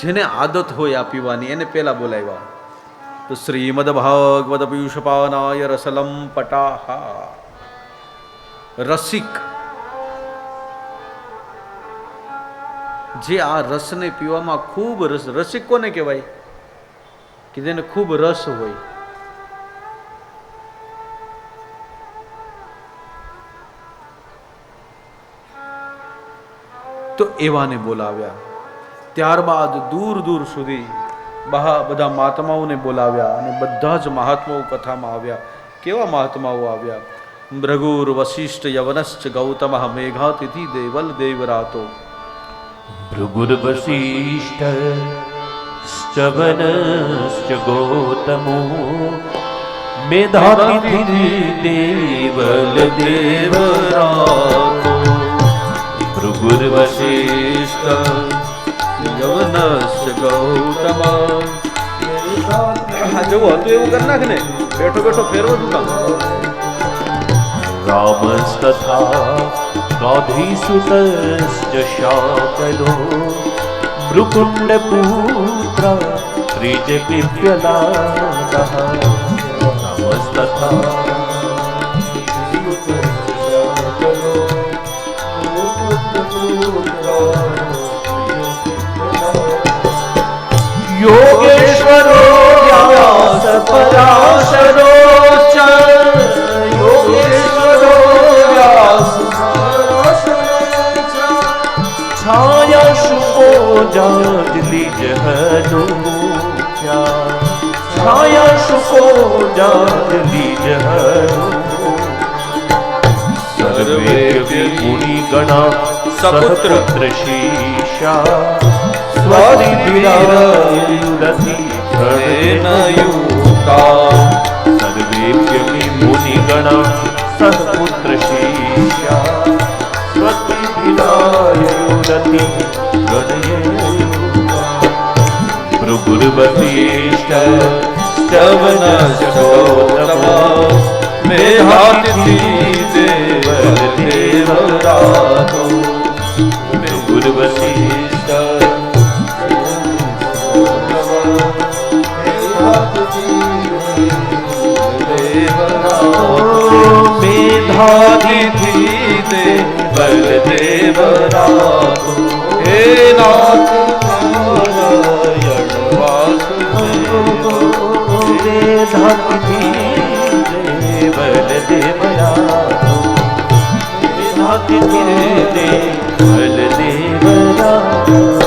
જેને આદત હોય આ પીવાની એને પહેલાં બોલાવ્યા તો શ્રીમદ ભાગવત પિયુષપાનાય રસલમ પટાહા રસિક જે આ રસને પીવામાં ખૂબ રસ રસિક કોને કહેવાય કે જેને ખૂબ રસ હોય તો એવાને બોલાવ્યા ત્યારબાદ દૂર દૂર સુધી બધા બધા મહાત્માઓને બોલાવ્યા અને બધા જ મહાત્માઓ કથામાં આવ્યા કેવા મહાત્માઓ આવ્યા બૃહગુર વસિષ્ઠ યવનશચ ગૌતમ મેઘાતિતિ દેવલ દેવરાતો બૃહગુર વસિષ્ઠ સ્વનશચ ગૌતમ મેધાતિતિ દેવલ દેવરાતો બૃહગુર વસિષ્ઠ માનસ ગૌતમ હા જેવું હતું એવું કરી નાખ ને બેઠો બેઠો ફેરવો છું કામ રામસ્તથા ગાધીસુતસ્ચ શાકલો મૃકુંડ પુત્ર ત્રિજ પિપ્યદાતઃ રામસ્તથા योगेश्वरो व्यास पराशरो योगेश्वरो व्यास छाया शुको निज हरो छाया शुको निज हरो सर्वे गणा सपुत्र शीशा સ્વસ્તિ વિરાયયુરસિ સર્વેનયુકા સર્વેભ્યમિ મુનિગણ સત્પુત્ર શિષ્યા સ્વસ્તિ વિરાયયુરસિ ગણયુકા ભૃગુર્વશિષ્ટ स्तवनशोतम ਬਲਦੇਵ ਰਾਤੋ ਹੇ ਨਾਥ ਨਾਰਾਇਣ ਵਾਸੁਦੇਵ ਧਾਤੀ ਦੇ ਬਲਦੇਵ ਰਾਤੋ ਹੇ ਨਾਥ ਦੇ ਬਲਦੇਵ ਰਾਤੋ